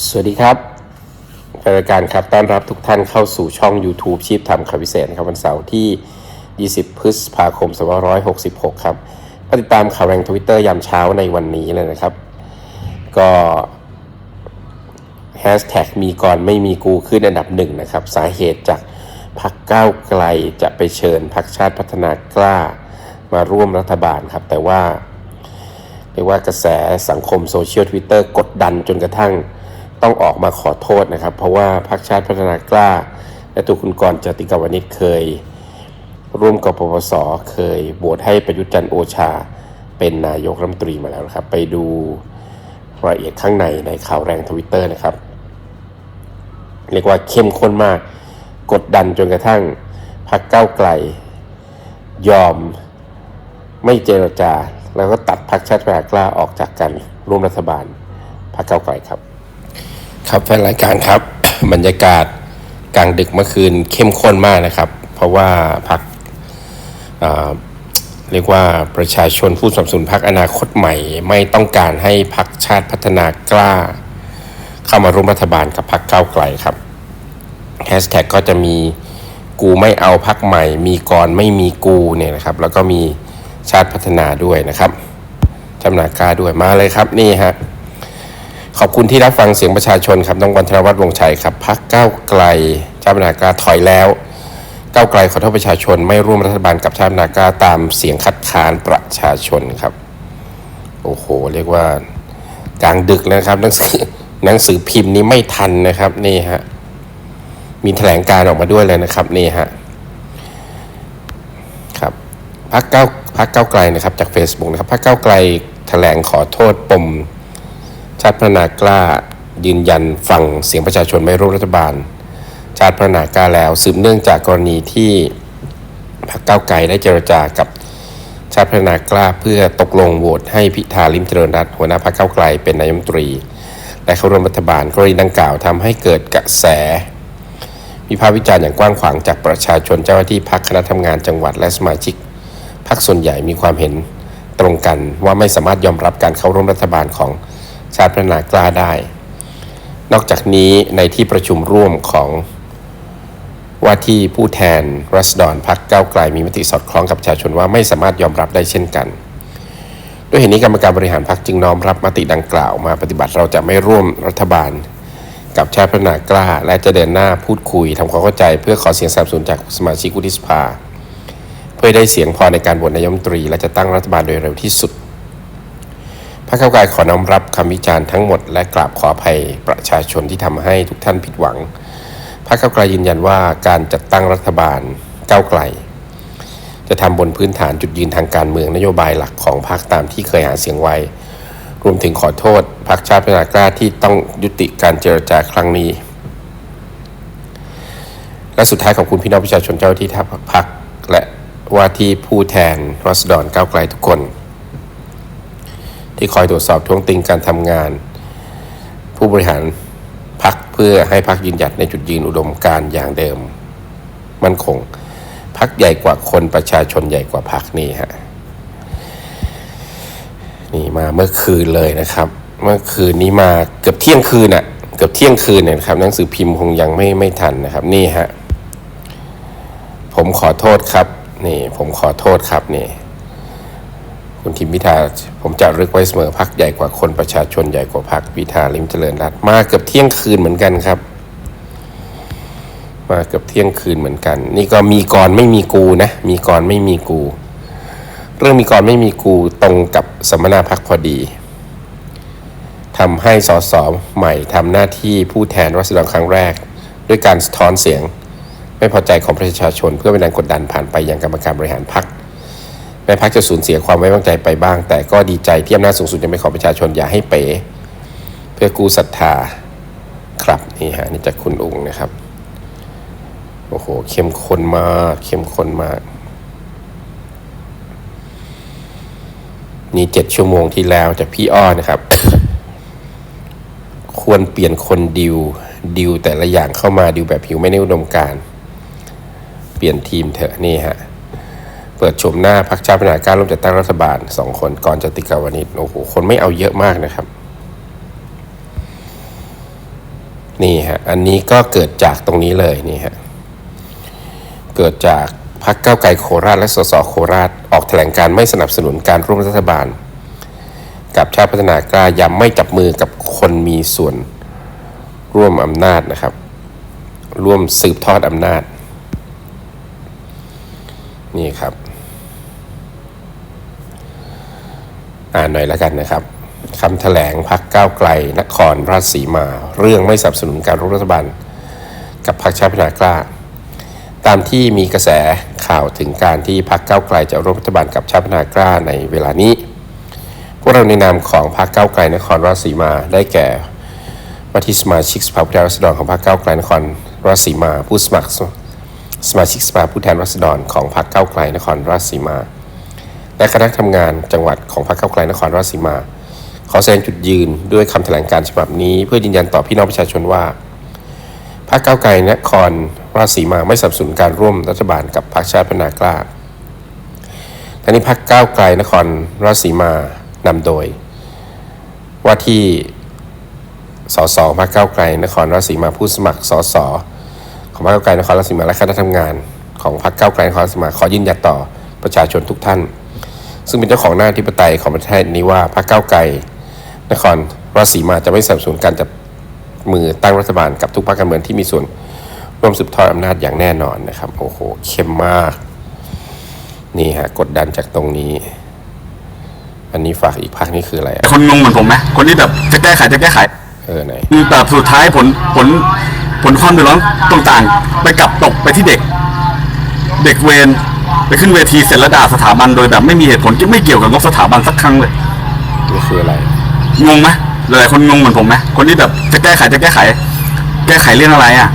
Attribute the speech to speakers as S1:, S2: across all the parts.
S1: สวัสดีครับรายการครับต้อนรับทุกท่านเข้าสู่ช่อง YouTube ชีพทำข่าวพิเศษครับวันเสาร์ที่ 20 พฤษภาคม 2566 ครับก็ติดตามข่าวแรงทวิตเตอร์ยามเช้าในวันนี้เลยนะครับ ก็แฮชแท็กมีก่อนไม่มีกูขึ้นอันดับหนึ่งนะครับ สาเหตุจากพักก้าวไกลจะไปเชิญพักชาติพัฒนากล้ามาร่วมรัฐบาลครับ แต่ว่าเรียกว่ากระแสสังคมโซเชียลทวิตเตอร์กดดันจนกระทั่ง ต้องออกมาขอโทษนะครับ เพราะว่าพรรคชาติพัฒนากล้า และตัวคุณกรจติกาวนิชเคย ร่วมกับปปสเคยโหวตให้ประยุทธ์จันโอชา เป็นนายกรัฐมนตรีมาแล้วนะครับ ไปดูรายละเอียดข้างในในข่าวแรงทวิตเตอร์นะครับ เรียกว่าเข้มข้นมาก กดดันจนกระทั่งพรรคก้าวไกล ยอมไม่เจรจา แล้วก็ตัดพรรคชาติพัฒนากล้าออกจากกันร่วมรัฐบาลพรรคก้าวไกลครับ ครับแฟนรายการครับ บรรยากาศกลางดึกเมื่อคืนเข้มข้นมากนะครับ เพราะว่าพรรคเรียกว่าประชาชนผู้สับสนุนพรรคอนาคตใหม่ ไม่ต้องการให้พรรคชาติพัฒนากล้า เข้ามาร่วมรัฐบาลกับพรรคก้าไกลครับแฮชแท็กก็จะมีกูไม่เอาพรรคใหม่ มีกรไม่มีกูเนี่ยนะครับ แล้วก็มีชาติพัฒนาด้วยนะครับจำนากล้าด้วยมาเลยครับนี่ฮะ ขอบคุณที่รับฟังเสียงประชาชนครับน้องวันธนวัฒน์วงชัยครับพักก้าวไกลชาตินากาถอยแล้วก้าวไกลขอโทษประชาชน ไม่ร่วมรัฐบาลกับชาตินากาตามเสียงคัดค้านประชาชนครับ โอ้โห เรียกว่ากลางดึกแล้วนะครับหนังสือหนังสือพิมพ์นี้ไม่ทันนะครับนี่ฮะมีแถลงการออกมาด้วยเลยนะครับนี่ฮะครับพักเก้าพักเก้าไกลนะครับจาก Facebook นะครับพักเก้าไกลแถลงขอโทษปม ชาติพัฒนากล้ายืนยันฟังเสียงประชาชนไม่ร่วมรัฐบาล ชาติพัฒนากล้าแล้วสืบเนื่องจากกรณีที่พรรคก้าวไกลได้เจรจากับชาติพัฒนากล้าเพื่อตกลงโหวตให้พิธาลิมเจริญรัตน์หัวหน้าพรรคก้าวไกลเป็นนายมนตรี และเข้าร่วมรัฐบาลกรณีดังกล่าวทำให้เกิดกระแสวิพากษ์วิจารณ์อย่างกว้างขวางจากประชาชนเจ้าหน้าที่พรรคณะทำงานจังหวัดและสมาชิกพรรคส่วนใหญ่มีความเห็นตรงกันว่าไม่สามารถยอมรับการเข้าร่วมรัฐบาลของ ชาติพัฒนากล้าได้ นอกจากนี้ในที่ประชุมร่วมของว่าที่ผู้แทนรัษฎรพักเก้าวไกลมีมติสอดคล้องกับประชาชนว่าไม่สามารถยอมรับได้เช่นกัน ด้วยเหตุนี้กรรมการบริหารพักจึงน้อมรับมติดังกล่าวมาปฏิบัติเราจะไม่ร่วมรัฐบาล กับชาติพัฒนากล้า และจะเดินหน้าพูดคุยทำความเข้าใจ เพื่อขอเสียงสนับสนุนจากสมาชิกวุฒิสภา เพื่อได้เสียงพอในการโหวตนายมนตรี และจะตั้งรัฐบาลโดยเร็วที่สุด รรคก้าวไกลขอน้อมรับคำวิจารณ์ทั้งหมดและกราบขออภัยประชาชนที่ทำให้ทุกท่านผิดหวัง พรรคก้าวไกลยืนยันว่าการจัดตั้งรัฐบาลก้าวไกล จะทำบนพื้นฐานจุดยืนทางการเมืองนโยบายหลักของพรรคตามที่เคยหาเสียงไว้ รวมถึงขอโทษพรรคชาติพัฒนากล้าที่ต้องยุติการเจรจาครั้งนี้ และสุดท้ายขอบคุณพี่น้องประชาชนเจ้าที่ทัพพรรคและว่าที่ผู้แทนรัษฎรก้าวไกลทุกคน ที่คอยตรวจสอบท้วงติงการทำงาน ผู้บริหารพักเพื่อให้พักยืนหยัดในจุดยืนอุดมการอย่างเดิม มั่นคงพักใหญ่กว่าคนประชาชนใหญ่กว่าพักนี่ฮะนี่มาเมื่อคืนเลยนะครับ เมื่อคืนนี้มาเกือบเที่ยงคืนอะ่ะเกือบเที่ยงคืนเนี่ยนะครับหนังสือพิมพ์คงยังไม่ไม่ทันนะครับ นี่ฮะผมขอโทษครับ นี่ ผมขอโทษครับนี่ คุณทิมพิธาผมจะรึกไว้เสมอพักใหญ่กว่าคนประชาชนใหญ่กว่าพักพิธาลิมเจริญรัตมาเกือบเที่ยงคืนเหมือนกันครับ มาเกือบเที่ยงคืนเหมือนกัน นี่ก็มีกรไม่มีกูนะ มีกรไม่มีกู เรื่องมีกรไม่มีกูตรงกับสัมนาพักพอดีทำให้สสใหม่ทำหน้าที่ผู้แทนรัศดรครั้งแรก ด้วยการสะท้อนเสียง ไม่พอใจของประชาชนเพื่อเป็นแรงกดดันผ่านไปยังกรรมการบริหารพัก แม้พักจะสูญเสียความไว้วางใจไปบ้าง แต่ก็ดีใจที่อำนาจสูงสุดยังเป็นของประชาชนอย่าให้เป๋ เพื่อกู้ศรัทธาครับนี่ฮะนี่จากคุณอุงนะครับโอ้โหเข้มข้นมากเข้มข้นมาก นี่เจ็ดชั่วโมงที่แล้วจากพี่อ้อนะครับ ควรเปลี่ยนคนดิวดิวแต่ละอย่างเข้ามาดิวแบบผิวไม่ได้อุดมการ เปลี่ยนทีมเถอะนี่ฮะ เปิดชมหน้าพักชาติพัฒนาการร่วมจัดตั้งรัฐบาลสองคนก่อนจะติกาวานิชโอ้โหคนไม่เอาเยอะมากนะครับ นี่ฮะอันนี้ก็เกิดจากตรงนี้เลยนี่ฮะเกิดจากพรรคก้าไกลโคราชและสสโคราช ออกแถลงการไม่สนับสนุนการร่วมรัฐบาล กับชาติพัฒนากล้าย้ำไม่จับมือกับคนมีส่วนร่วมอำนาจนะครับ ร่วมสืบทอดอำนาจ นี่ครับ อ่านหน่อยแล้วกันนะครับคำแถลงพักก้าวไกล นครราชสีมา เรื่องไม่สนับสนุนการร่วมรัฐบาลกับพรรคชาติพัฒนากล้า ตามที่มีกระแสข่าวถึงการที่พรรคก้าวไกลจะร่วมรัฐบาลกับชาติพัฒนากล้าในเวลานี้ พวกเราในนามของพรรคก้าวไกลนครราชสีมาได้แก่ว่าที่สมาชิกสภาผู้แทนราษฎรของพรรคก้าวไกลนครราชสีมา ผู้สมัครสมาชิกสภาผู้แทนราษฎรของพรรคก้าวไกลนครราชสีมา และคณะทำงานจังหวัดของพรรคเก้าไกลนครราชสีมา ขอแสดงจุดยืนด้วยคำแถลงการฉบับนี้ เพื่อยืนยันต่อพี่น้องประชาชนว่าพรรคเก้าไกลนครราชสีมาไม่สนับสนุนการร่วมรัฐบาลกับพรรคชาติพัฒนากล้าทั้งนี้พรรคก้าวไกลนครราชสีมานำโดย ว่าที่สสพรรคก้าวไกลนครราชสีมาผู้สมัครสสของพรรคก้าวไกลนครราชสีมาและคณะทำงาน ของพรรคก้าวไกลนครราชสีมาขอยืนยันต่อประชาชนทุกท่าน ซึ่งเป็นเจ้าของหน้าธิปไตยของประเทศนี้ว่าพรรคก้าวไกลนครราชสีมาจะไม่สนับสนุนการจับมือตั้งรัฐบาลกับทุกพรรคการเมืองที่มีส่วนร่วมสืบทอดอำนาจอย่างแน่นอนนะครับ โอ้โห เข้มมาก นี่ฮะ กดดันจากตรงนี้ อันนี้ฝากอีกภาคนี้คืออะไรอะ
S2: คนงงเหมือนผมไหมคนที่แบบจะแก้ไขจะแก้ไข
S1: เออไหน
S2: คือแบบสุดท้ายผลผลผลความเดือดร้อนต่างๆ ไปกลับตกไปที่เด็ก เด็กเวร ไปขึ้นเวทีเสร็จแล้วด่าสถาบันโดยแบบไม่มีเหตุผลที่ไม่เกี่ยวกับงบสถาบันสักครั้งเลย
S1: นี่คืออะไร
S2: งงไหมหลายๆคนงงเหมือนผมไหมคนที่แบบจะแก้ไขจะแก้ไข แก้ไขเรื่องอะไรอะ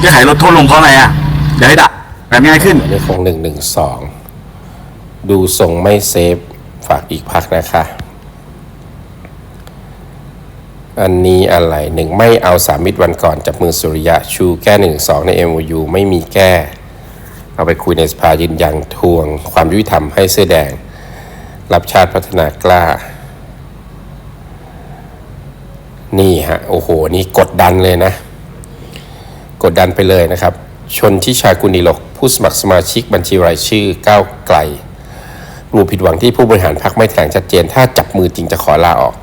S2: แก้ไขลดโทษลงเพราะอะไรอะอย่าให้ด่าแบบง่ายขึ้น
S1: อันนี้คงหนึ่งหนึ่งสองดูทรงไม่เซฟฝากอีกพักนะคะ อันนี้อะไรหนึ่งไม่เอาสามมิตรวันก่อนจับมือสุริยะชูแก้หนึ่งสองใน MOU ไม่มีแก้ เอาไปคุยในสภายืนยันทวง ความยุติธรรมให้เสื้อแดง รับชาติพัฒนากล้า นี่ฮะ โอ้โห นี่กดดันเลยนะ กดดันไปเลยนะครับ ชนทิชากุณีหลก ผู้สมัครสมาชิกบัญชีรายชื่อก้าวไกลกลุ่มผิดหวังที่ผู้บริหารพรรคไม่แถลงชัดเจน ถ้าจับมือจริงจะขอลาออก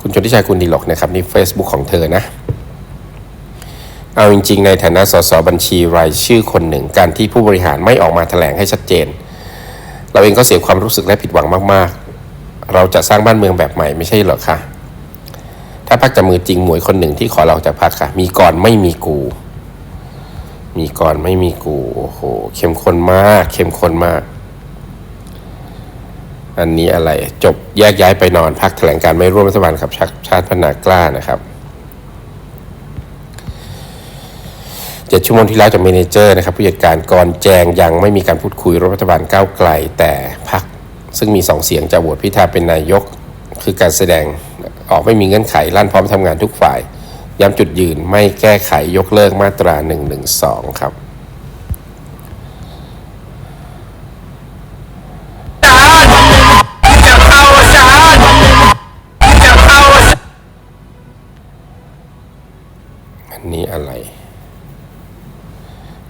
S1: คุณชนทิชากุณีหลกนะครับนี่ Facebook ของเธอนะ เอาจริงๆ ในฐานะสสบัญชีรายชื่อคนหนึ่ง การที่ผู้บริหารไม่ออกมาแถลงให้ชัดเจน เราเองก็เสียความรู้สึกและผิดหวังมากๆ เราจะสร้างบ้านเมืองแบบใหม่ไม่ใช่เหรอคะถ้าพักจับมือจริงหมวยคนหนึ่งที่ขอเราจากพักค่ะ มีก่อนไม่มีกู มีก่อนไม่มีกูโอ้โหเข้มข้นมาก เข้มข้นมาก อันนี้อะไรจบแยกย้ายไปนอนพักแถลงการไม่ร่วมรัฐบาลกับชาติพัฒนากล้านะครับ เจ็ดชั่วโมงที่แล้วจากเมนเจอร์นะครับผู้จัดการก่อนแจงยังไม่มีการพูดคุยรัฐบาลก้าวไกล แต่พักซึ่งมีสองเสียงจะโหวตพิธาเป็นนายก คือการแสดงออกไม่มีเงื่อนไขลั่นพร้อมทำงานทุกฝ่าย ย้ำจุดยืนไม่แก้ไขยกเลิกมาตรา 112 ครับ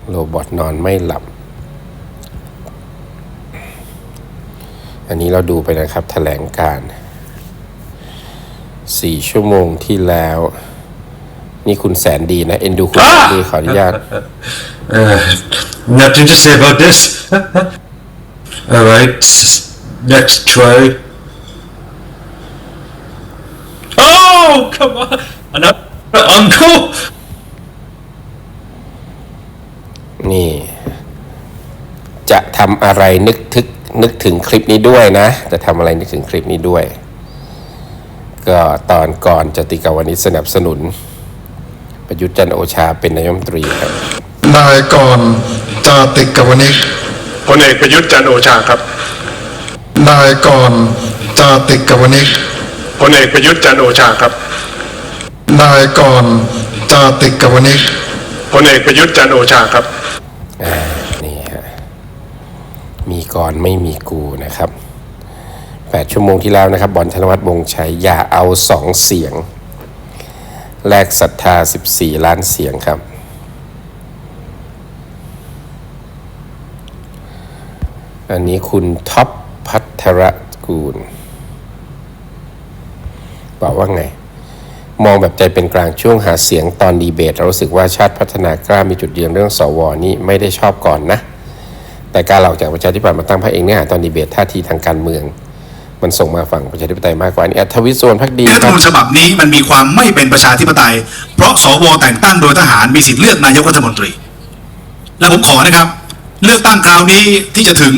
S1: โรบอทนอนไม่หลับ อันนี้เราดูไปนะครับแถลงการสี่ชั่วโมงที่แล้ว นี่คุณแสนดีนะ เอ็นดูคุณแสนดีขออนุญาต
S3: Uh, nothing to say about this. All right, next try. Oh, come on, another uncle.
S1: นี่ จะทำอะไรนึกถึกนึกถึงคลิปนี้ด้วยนะ จะทำอะไรนึกถึงคลิปนี้ด้วย ก็ตอนก่อนจะติกาวันนี้สนับสนุน ประยุทธ์จันทร์โอชาเป็นนายกรัฐมนตรีครับ
S4: นายกรจาติกวนิก
S5: พลเอกประยุทธ์จันทร์โอชาครับ
S4: นายกรจาติกวนิก
S5: พลเอกประยุทธ์จันทร์โอชาครับ
S4: นายกรจาติกวนิก
S5: พลเอกประยุทธ์จันทร์โอชาครับ
S1: อ่านี่ฮะ มี ก่อนไม่มีกูนะครับแปดชั่วโมงที่แล้วนะครับ บอลธนวัฒน์วงชัยอย่าเอาสองเสียง แลกศรัทธา 14 ล้านเสียงครับ อันนี้คุณท็อปพัทรกูล บอกว่าไงมองแบบใจเป็นกลางช่วงหาเสียงตอนดีเบต เรารู้สึกว่าชาติพัฒนากล้ามีจุดยืนเรื่องสวนี่ไม่ได้ชอบก่อนนะ แต่การหลอกจากประชาธิปัตย์มาตั้งพรรคเองเนี่ยตอนดีเบตท่าทีทางการเมือง มันส่งมาฝั่งประชาธิปไตยมากกว่าอันนี้อัธวิทย์ส่วนพักดี
S6: รัฐธรรมนูญฉบับนี้มันมีความไม่เป็นประชาธิปไตย เพราะสวแต่งตั้งโดยทหารมีสิทธิ์เลือกนายกรัฐมนตรี และผมขอนะครับ เลือกตั้งคราวนี้ที่จะถึง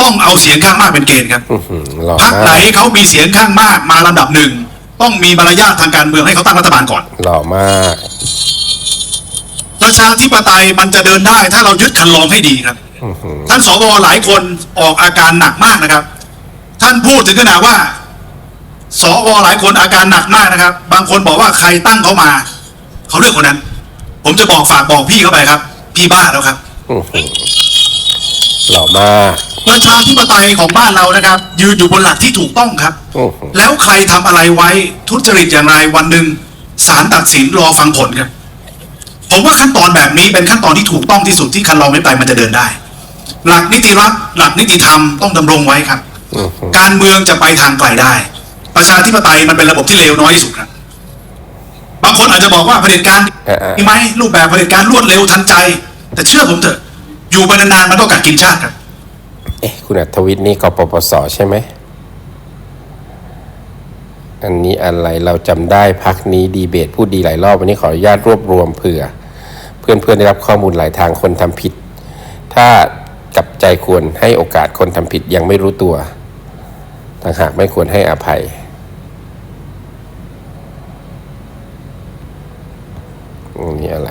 S6: ต้องเอาเสียงข้างมากเป็นเกณฑ์ครับ
S1: อื้อหือหล่อ
S6: พรรค
S1: มา
S6: ไหน
S1: ก
S6: เขามีเสียงข้างมากมาลำดับหนึ่งต้องมีมารยาททางการเมืองให้เขาตั้งรัฐบาลก่อน
S1: หล่อมาก
S6: ประชาธิปไตยมันจะเดินได้ถ้าเรายึดคันลองให้ดีครับ
S1: อื้อหือ
S6: ท่านสวหลายคนออกอาการหนักมากนะครับ ท่านพูดถึงขนาดว่า สวหลายคนอาการหนักมากนะครับ บางคนบอกว่าใครตั้งเขามา เขาเลือกคนนั้น ผมจะบอกฝากบอกพี่เขาไปครับ พี่บ้าแล้วครับ
S1: อื้อหือหล่อมาก
S6: ประชาธิปไตยของบ้านเรานะครับ ยืนอยู่บนหลักที่ถูกต้องครับ
S1: อื้อหือ
S6: แล้วใครทำอะไรไว้ทุจริตอย่างไรวันหนึ่งศาลตัดสินรอฟังผลครับ ผมว่าขั้นตอนแบบนี้เป็นขั้นตอนที่ถูกต้องที่สุดที่คันลองไม่ไปมันจะเดินได้ หลักนิติรัฐหลักนิติธรรมต้องดำรงไว้ครับ
S1: อื้อหือ
S6: การเมืองจะไปทางไกลได้ ประชาธิปไตยมันเป็นระบบที่เลวน้อยที่สุดครับบางคนอาจจะบอกว่าเผด็จการ
S1: เออเออ
S6: มีไหมรูปแบบเผด็จการรวดเร็วทันใจ แต่เชื่อผมเถอะ อยู่ไปนานๆมันก็กัดกินชาติครับ
S1: เอ๊ะคุณอัธวิทย์นี่กปปสใช่ไหมอันนี้อะไรเราจำได้พักนี้ดีเบตพูดดีหลายรอบวันนี้ขออนุญาตรวบรวมเผื่อ เพื่อนๆได้รับข้อมูลหลายทางคนทำผิด ถ้ากับ ใจควรให้โอกาสคนทำผิดยังไม่รู้ตัวต่างหากไม่ควรให้อภัยนนี้อะไร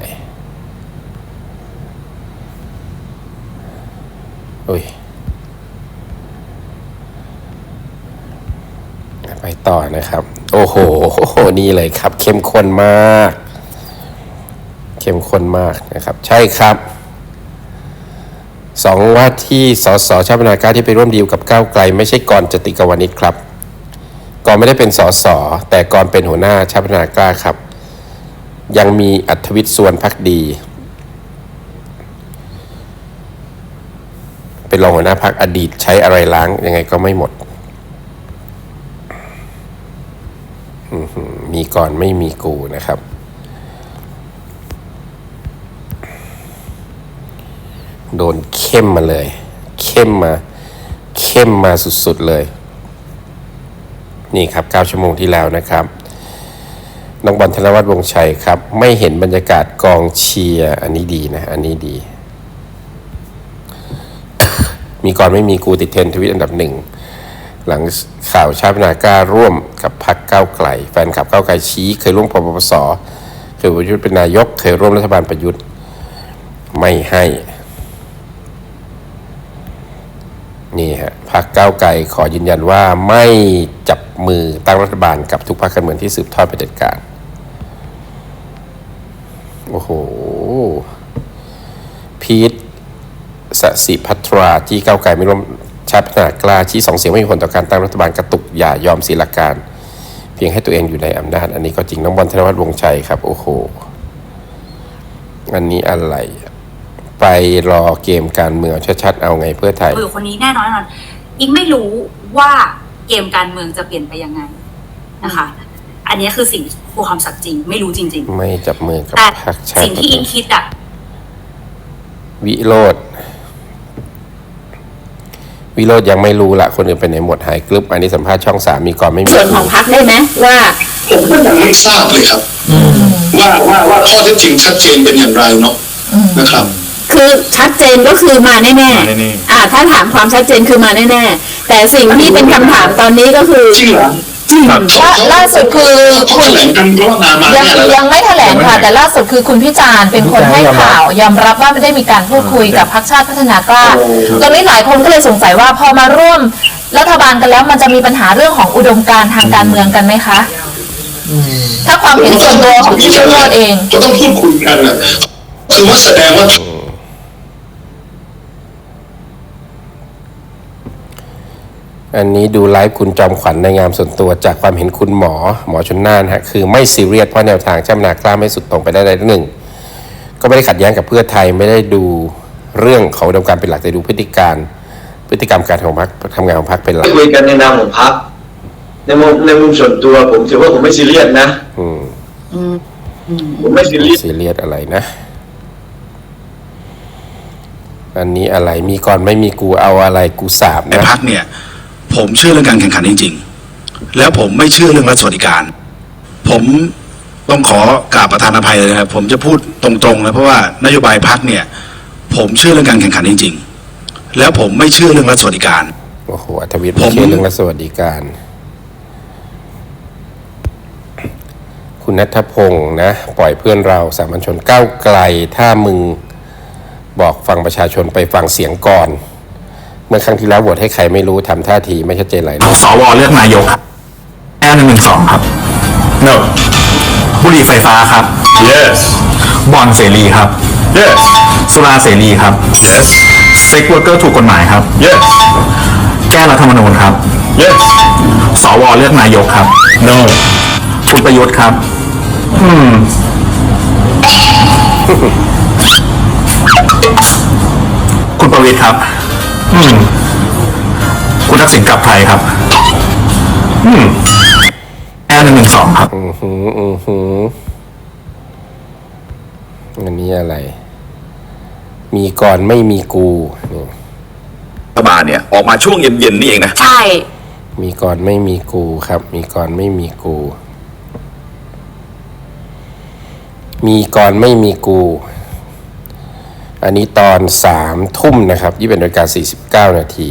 S1: อุ้ย ไปต่อนะครับ โอ้โห นี่เลยครับ เข้มข้นมาก เข้มข้นมากนะครับ ใช่ครับ สองว่าที่สสชาติพัฒนากล้าที่ไปร่วมดีลกับก้าวไกล ไม่ใช่กรจติกาวนิชครับกรไม่ได้เป็นสสแต่กรเป็นหัวหน้าชาติพัฒนากล้าครับ ยังมีอัธวิทย์ส่วนพักดี เป็นรองหัวหน้าพักอดีตใช้อะไรล้างยังไงก็ไม่หมดมีก่อนไม่มีกูนะครับ โดนเข้มมาเลย เข้มมา เข้มมาสุดๆเลย นี่ครับ 9 ชั่วโมงที่แล้วนะครับน้องบอลธนวัฒน์วงชัยครับ ไม่เห็นบรรยากาศกองเชียร์อันนี้ดีนะ อันนี้ดี มีก่อนไม่มีกูติดเทรนทวิตอันดับหนึ่ง หลังข่าวชาตินาก้าร่วมกับพรรคก้าวไกล แฟนคลับก้าวไกลชี้ เคยร่วมปปสเคยประยุทธ์เป็นนายก เคยร่วมรัฐบาลประยุทธ์ ไม่ให้ นี่ฮะพรรคก้าวไกลขอยืนยันว่าไม่จับมือตั้งรัฐบาลกับทุกพรรคการเมืองที่สืบทอดเผด็จการโอ้โห พีทสสิพัทราที่ก้าวไกลไม่ร่วมชาติพัฒนากล้าชี้สองเสียงไม่มีผลต่อการตั้งรัฐบาลกระตุกอย่ายอมเสีลการ เพียงให้ตัวเองอยู่ในอำนาจ อันนี้ก็จริงน้องบอลธนวัฒน์วงชัยครับ โอ้โห อันนี้อะไร ไปรอเกมการเมืองชัดๆเอาไงเพื่อไทย
S7: คุยกับคนนี้แน่นอนแน่นอนอิงไม่รู้ว่าเกมการเมืองจะเปลี่ยนไปยังไงนะคะ อันนี้คือสิ่งคือความสัตย์จริง ไม่รู้จริง
S1: ไม่จับมือกับ
S7: ๆแต่
S1: พรรคชาติ
S7: สิ่งที่อิงคิดอะ
S1: วิโรธวิโรธยังไม่รู้ละคนอื่นไปไหนหมดหายกรึบอันนี้สัมภาษณ์ช่องสามมีก่อนไม่มี
S8: ส่วนของพักได้ไหมว่า
S9: ผมก็ยังไม่ทราบเลยครับว่าว่าว่าข้อเท็จจริงชัดเจนเป็นอย่างไรเนาะนะครับ
S8: คือชัดเจนก็คือมาแน่
S2: มาแน่
S8: ๆ อ่าถ้าถามความชัดเจนคือมาแน่ๆ แต่สิ่งที่เป็นคำถามตอนนี้ก็คือ
S9: จริงเหรอ
S8: จริง
S10: ล่าล่าสุดคือ
S9: เขา
S10: คุ
S9: แถ
S10: ณ
S9: ลงกันก็นานมา
S10: ยัง
S9: แน่แล้ว
S10: ยังไม่แถลงค่ะ แต่ล่าสุดคือคุณพิจารณ์เป็นคนให้ข่าวยอมรับว่าไม่ได้มีการพูดคุยกับพรรคชาติพัฒนากล้าตอนนี้หลายคนก็เลยสงสัยว่าพอมาร่วมรัฐบาลกันแล้วมันจะมีปัญหาเรื่องของอุดมการณ์ทางการเมืองกันไหมคะถ้าความเห็นส่วนตัวของพี่วิโรจน์เอง
S9: ก็ต้องพูดคุยกันนะคือว่าแสดงว่า
S1: ออันนี้ดูไลฟ์คุณจอมขวัญในงามส่วนตัวจากความเห็นคุณหมอหมอชนน่านฮะคือไม่ซีเรียสเพราะแนวทางเจ้ามนากล้าไม่สุดตรงไปได้ใดหนึ่ง ก็ไม่ได้ขัดแย้งกับเพื่อไทยไม่ได้ดูเรื่องของอุดมการณ์เป็นหลักแต่ดูพฤติการพฤติกรรมการของพรรคทำงานของพรรคเป็นหลัก
S11: คุยกันในนามของพรรคในมุมในมุมส่วนตัวผมถือว่าผมไม่ซีเรียสนะ
S1: อืม
S11: ผมไม่ซีเรียส
S1: ซีเรียสอะไรนะอันนี้อะไรมีก่อนไม่มีกูเอาอะไรกูสาบ
S6: ใน
S1: นะ
S6: พักเนี่ย ผมเชื่อเรื่องการแข่งขันจริง ๆ แล้วผมไม่เชื่อเรื่องรัฐสวัสดิการ ผมต้องขอกราบประธานอภัยเลยนะครับผมจะพูดตรงๆนะเพราะว่านโยบายพักเนี่ย ผมเชื่อเรื่องการแข่งขันจริง ๆ แล้วผมไม่เชื่อเรื่องรัฐสวัสดิการ
S1: โอ้โหอัธวิทย์ไม่เชื่อเรื่องรัฐสวัสดิการ คุณนัทพงศ์นะ ปล่อยเพื่อนเราสามัญชนก้าวไกล ถ้ามึงบอกฟังประชาชนไปฟังเสียงก่อน เมื่อครั้งที่แล้วโหวตให้ใครไม่รู้ทำท่าทีไม่ชัดเจนอะไรเลย
S2: สวเลือกนายกแอลหนึ่งหนึ่งสองครับ no บุหรี่ไฟฟ้าครับ
S3: Yes.
S2: บอลเสรีครับ
S3: Yes.
S2: สุราเสรีครับ
S3: Yes.
S2: เซ็กเวอร์เกอร์ถูกกฎหมายครับ
S3: Yes.
S2: แก้รัฐธรรมนูญครับ
S3: Yes.
S2: สวเลือกนายกครับ
S3: No.
S2: คุณประยุทธ์ครับ อืม คุณประวิทย์ครับ อืม คุณทักษิณกลับไทยครับ อืมแอลหนึ่งหนึ่งสองครับ
S1: อือหืออือหืออันนี้อะไร มีก่อนไม่มีกูนี่
S2: รัฐบาลเนี่ยออกมาช่วงเย็นๆนี่เองนะ
S8: ใช่
S1: มีก่อนไม่มีกูครับ มีก่อนไม่มีกู มีก่อนไม่มีกู อันนี้ตอนสามทุ่มนะครับยี่เป็นนาฬิกาสี่สิบเก้านาที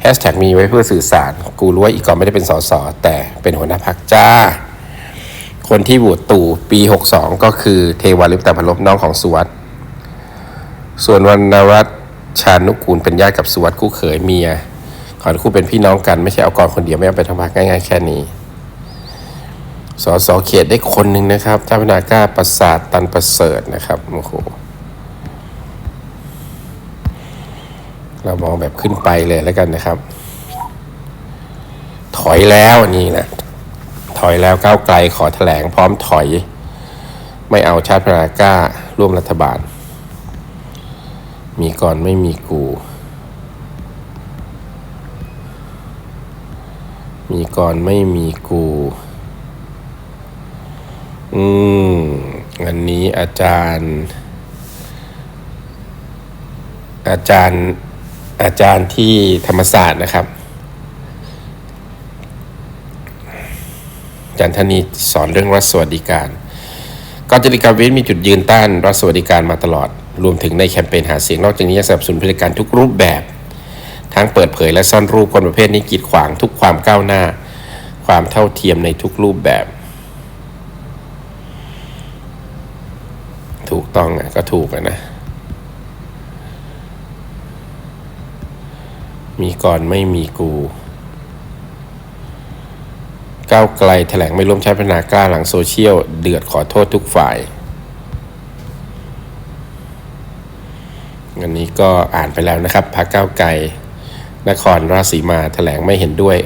S1: แฮชแท็กมีไว้เพื่อสื่อสาร กูรู้ว่าอีกก่อนไม่ได้เป็นสสแต่เป็นหัวหน้าพักจ้า คนที่โหวตตู่ปี 62 ก็คือเทวาลิปตาพลบน้องของสุวัสด์ส่วนวรรณรัตน์ชานุกูลเป็นญาติกับสุวัสด์คู่เขยเมียขอนคู่เป็นพี่น้องกันไม่ใช่เอากรคนเดียวไม่เอาไปทั้งพักง่ายๆแค่นี้สสเขตได้คนหนึ่งนะครับเจ้าพนากล้าประสาทตันประเสริฐนะครับโอ้โห เรามองแบบขึ้นไปเลยแล้วกันนะครับ ถอยแล้วนี่นะ ถอยแล้วก้าวไกลขอแถลงพร้อมถอย ไม่เอาชาติพนาก้าร่วมรัฐบาล มีก่อนไม่มีกู มีก่อนไม่มีกู อืม อันนี้อาจารย์ อาจารย์ อาจารย์ที่ธรรมศาสตร์นะครับ อาจารย์ธนีสอนเรื่องรัฐสวัสดิการกองจริการวิทย์มีจุดยืนต้านรัฐสวัสดิการมาตลอด รวมถึงในแคมเปญหาเสียงนอกจากนี้ยังสนับสนุนบริการทุกรูปแบบ ทั้งเปิดเผยและซ่อนรูปคนประเภทนี้กีดขวางทุกความก้าวหน้า ความเท่าเทียมในทุกรูปแบบ ถูกต้องอะก็ถูกนะ มีก่อนไม่มีกู ก้าวไกลแถลงไม่ร่วมใช้พัฒนากล้าหลังโซเชียล เดือดขอโทษทุกฝ่าย อันนี้ก็อ่านไปแล้วนะครับพักก้าวไกล นครราชสีมาแถลงไม่เห็นด้วย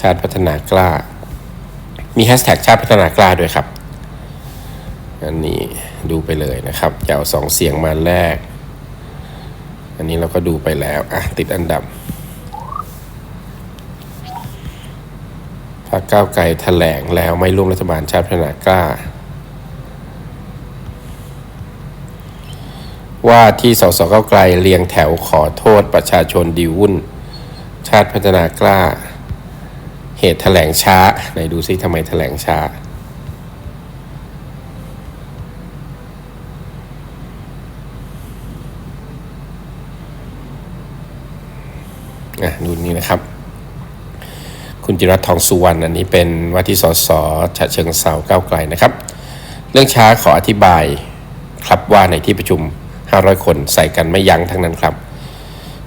S1: ชาติพัฒนากล้า มีแฮชแท็กชาติพัฒนากล้าด้วยครับ อันนี้ดูไปเลยนะครับอย่าเอาสองเสียงมาแรก อันนี้เราก็ดูไปแล้วอะติดอันดับพรรคก้าวไกลแถลงแล้วไม่ร่วมรัฐบาลชาติพัฒนากล้า ว่าที่สสก้าวไกลเรียงแถวขอโทษประชาชนดีวุ่น ชาติพัฒนากล้า เหตุแถลงช้าไหนดูซิทำไมแถลงช้า อะดูนี้นะครับ คุณจิรัตทองสุวรรณอันนี้เป็นว่าที่สสฉะเชิงเซาก้าวไกลนะครับ เรื่องช้าขออธิบายครับว่าในที่ประชุม 500 คนใส่กันไม่ยั้งทั้งนั้นครับ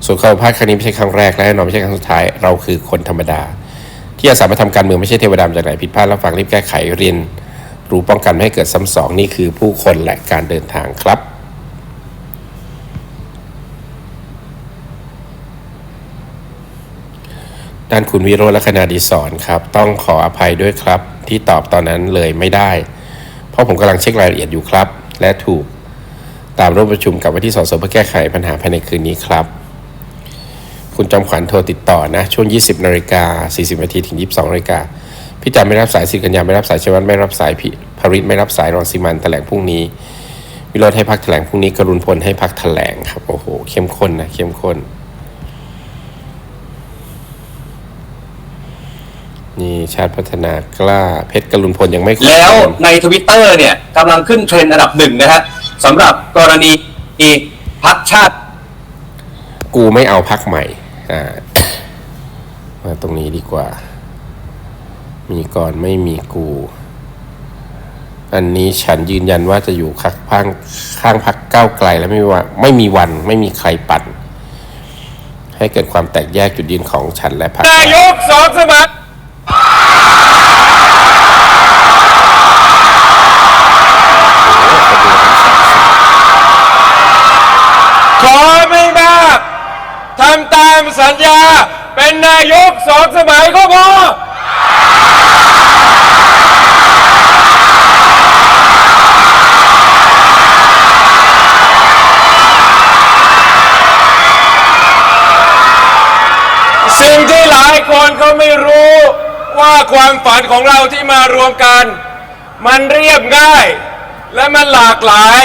S1: ส่วนข้อพิพาทครั้งนี้ไม่ใช่ครั้งแรกและแน่นอนไม่ใช่ครั้งสุดท้ายเราคือคนธรรมดา ที่อาสามาทำการเมืองไม่ใช่เทวดามจากไหนผิดพลาดแล้วฟังรีบแก้ไขเรียนรู้ป้องกันไม่ให้เกิดซ้ำสองนี่คือผู้คนและการเดินทางครับ อ ด้านคุณวิโรจน์และคณาดิศรครับ ต้องขออภัยด้วยครับ ที่ตอบตอนนั้นเลยไม่ได้ เพราะผมกำลังเช็ครายละเอียดอยู่ครับ และถูกตามร่วมประชุมกับว่าที่สอสเพื่อแก้ไขปัญหาภายในคืนนี้ครับ คุณจอมขวัญโทรติดต่อนะ ช่วง 20นาฬิกา40นาทีถึง 22นาฬิกาพี่จันไม่รับสายสิกัญญาไม่รับสายชวันไม่รับสายพี่ภริศไม่รับสายรองสิมันแถลงพรุ่งนี้ วิโรธให้พักแถลงพรุ่งนี้กรุณพลให้พักแถลงครับโอ้โหเข้มข้นนะเข้มข้น นี่ชาติพัฒนากล้าเพชรกรุณพลยังไม่ขอ
S12: แล้ว
S1: เชิญ
S12: ในทวิตเตอร์เนี่ยกำลังขึ้นเทรนด์อันดับหนึ่งนะฮะสำหรับกรณีพักชาติ
S1: กูไม่เอาพักใหม่อ่ามาตรงนี้ดีกว่า มีก่อนไม่มีกู อันนี้ฉันยืนยันว่าจะอยู่ข้างข้างข้างพักก้าวไกลและไม่มีว่าไม่มีวันไม่มีใครปั่น ให้เกิดความแตกแยกจุดยืนของฉันและพรรค
S12: นายกสองสมัคร ขอไม่มากทำตามสัญญาเป็นนายกสองสมัยก็พอสิ่งที่หลายคนเขาไม่รู้ ว่าความฝันของเราที่มารวมกัน มันเรียบง่าย และมันหลากหลาย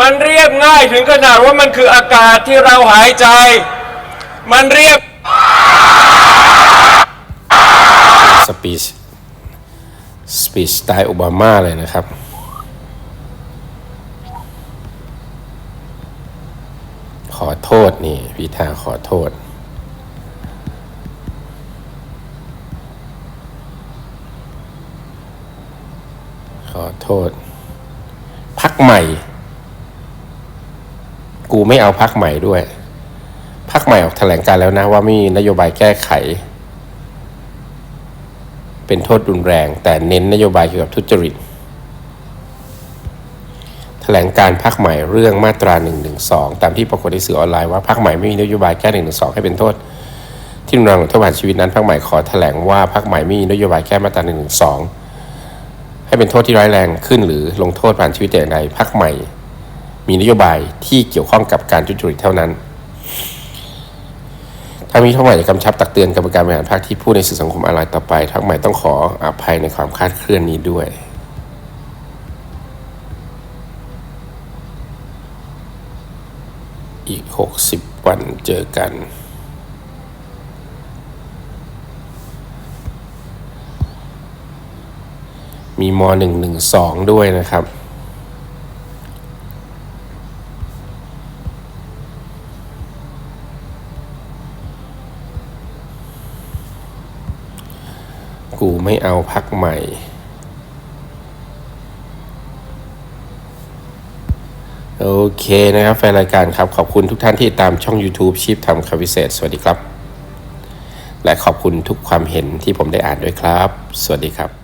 S12: มันเรียบง่ายถึงขนาดว่ามันคืออากาศที่เราหายใจ มันเรียบ
S1: สปีชสปีชสไตล์โอบามาเลยนะครับขอโทษนี่พิธาขอโทษ ขอโท ษ พักใหม่ กูไม่เอาพักใหม่ด้วย พักใหม่ออกแถลงการแล้วนะว่าไม่มีนโยบายแก้ไข เป็นโทษรุนแรง แต่เน้นนโยบายเกี่ยวกับทุจริต แถลงการพักใหม่เรื่องมาตรา1นึตามที่ปรากฏในสื่อออนไลน์ว่าพักใหม่ไม่มีนโยบายแก้1นึให้เป็นโทษที่รุนแรงหรือโทษประหารชีวิตนั้นพักใหม่ขอแถลงว่าพักใหม่ไม่มีนโยบายแก้มาตรา1นึ ให้เป็นโทษที่ร้ายแรงขึ้น หรือลงโทษประหารชีวิตแต่อย่างใดพักใหม่ มีนโยบายที่เกี่ยวข้องกับการทุจริตเท่านั้นถ้ามีทั้งใหม่จะกำชับตักเตือนกรรมการบริหารพรรคที่พูดในสื่อสังคมออนไลน์ต่อไป ทั้งใหม่ต้องขออภัยในความคาดเคลื่อนนี้ด้วยอีก 60 วันเจอกัน มีม .112 ด้วยนะครับ กูไม่เอาพักใหม่ โอเคนะครับ แฟนรายการครับ ขอบคุณทุกท่านที่ตามช่อง YouTube ชีพทำคำวิเศษ สวัสดีครับและขอบคุณทุกความเห็นที่ผมได้อ่านด้วยครับ สวัสดีครับ